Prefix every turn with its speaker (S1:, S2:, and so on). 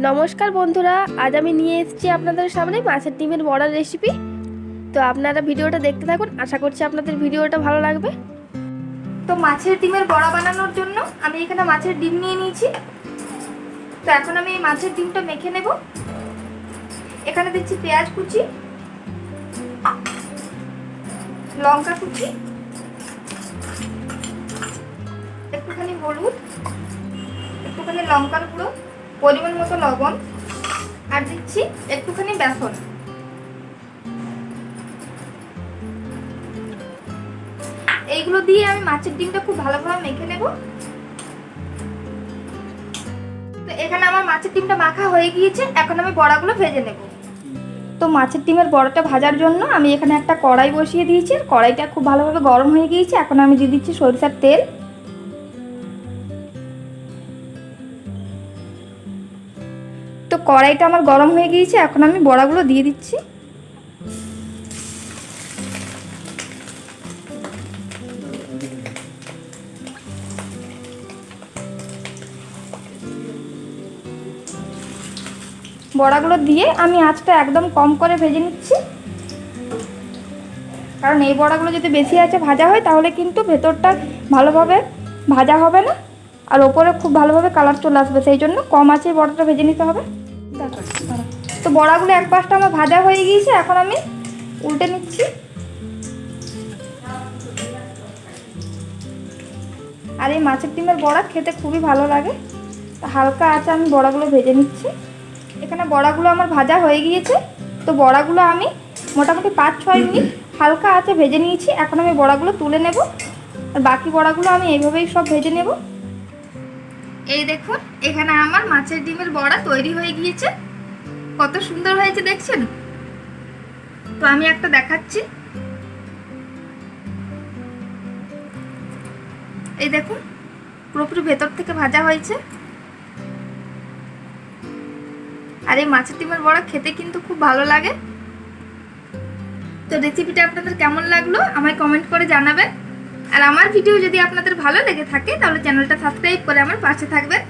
S1: নমস্কার বন্ধুরা, আজ আমি নিয়ে এসেছি আপনাদের সামনে মাছের ডিমের বড়ার রেসিপি তো আপনারা ভিডিওটা দেখতে থাকুন, আশা করছি আপনাদের ভিডিওটা ভালো লাগবে। তো মাছের ডিমের বড়া বানানোর জন্য আমি এখানে মাছের ডিম নিয়ে নিয়েছি। তো এখন আমি এই মাছের ডিমটা মেখে নেব। এখানে দিচ্ছি পেঁয়াজ কুচি, লঙ্কা কুচি, একটুখানি হলুদ, একটুখানি লঙ্কার গুঁড়ো পরিমাণ মতো লবণ আর দিচ্ছি একটুখানি বেসন। এইগুলো দিয়ে আমি মাছের ডিমটা খুব ভালোভাবে মেখে নেব। তো এখানে আমার মাছের ডিমটা মাখা হয়ে গিয়েছে, এখন আমি বড়াগুলো ভেজে নেব। তো মাছের ডিমের বড়াটা ভাজার জন্য আমি এখানে একটা কড়াই বসিয়ে দিয়েছি। কড়াইটা খুব ভালোভাবে গরম হয়ে গিয়েছে, এখন আমি দিয়ে দিচ্ছি সরিষার তেল। কড়াইটা আমার গরম হয়ে গিয়েছে, এখন আমি বড়াগুলো দিয়ে দিচ্ছি। বড়াগুলো দিয়ে আমি আঁচটা একদম কম করে ভেজে নিচ্ছি। কারণ এই বড়াগুলো যদি বেশি আছে ভাজা হয়, তাহলে কিন্তু ভেতরটা ভালোভাবে ভাজা হবে না। আর ওপরে খুব ভালোভাবে কালার চলে আসবে, সেই জন্য কম আছে বড়াটা ভেজে নিতে হবে। তো বড়াগুলো এক পাশটা আমার ভাজা হয়ে গিয়েছে, এখন আমি উল্টে নিচ্ছি। আর এই মাছের ডিমের বড়া খেতে খুবই ভালো লাগে। হালকা আছে আমি বড়াগুলো ভেজে নিচ্ছি। এখানে বড়াগুলো আমার ভাজা হয়ে গিয়েছে, তো বড়াগুলো আমি মোটামুটি পাঁচ ছয় মিনিট হালকা আছে ভেজে নিয়েছি। এখন আমি বড়াগুলো তুলে নেব, আর বাকি বড়াগুলো আমি এইভাবেই সব ভেজে নেব। এই দেখুন, এখানে আমার মাছের ডিমের বড়া তৈরি হয়ে গিয়েছে। কত সুন্দর হয়েছে, দেখছেন? তো আমি একটা দেখাচ্ছি। এই দেখুন, পুরোপুরি ভেতর থেকে ভাজা হয়েছে। আর এই মাছের ডিমের বড়া খেতে কিন্তু খুব ভালো লাগে। তো রেসিপিটা আপনাদের কেমন লাগল, আমায় কমেন্ট করে জানাবেন। আর আমার ভিডিও যদি আপনাদের ভালো লেগে থাকে, তাহলে চ্যানেলটা সাবস্ক্রাইব করে আমার পাশে থাকবেন।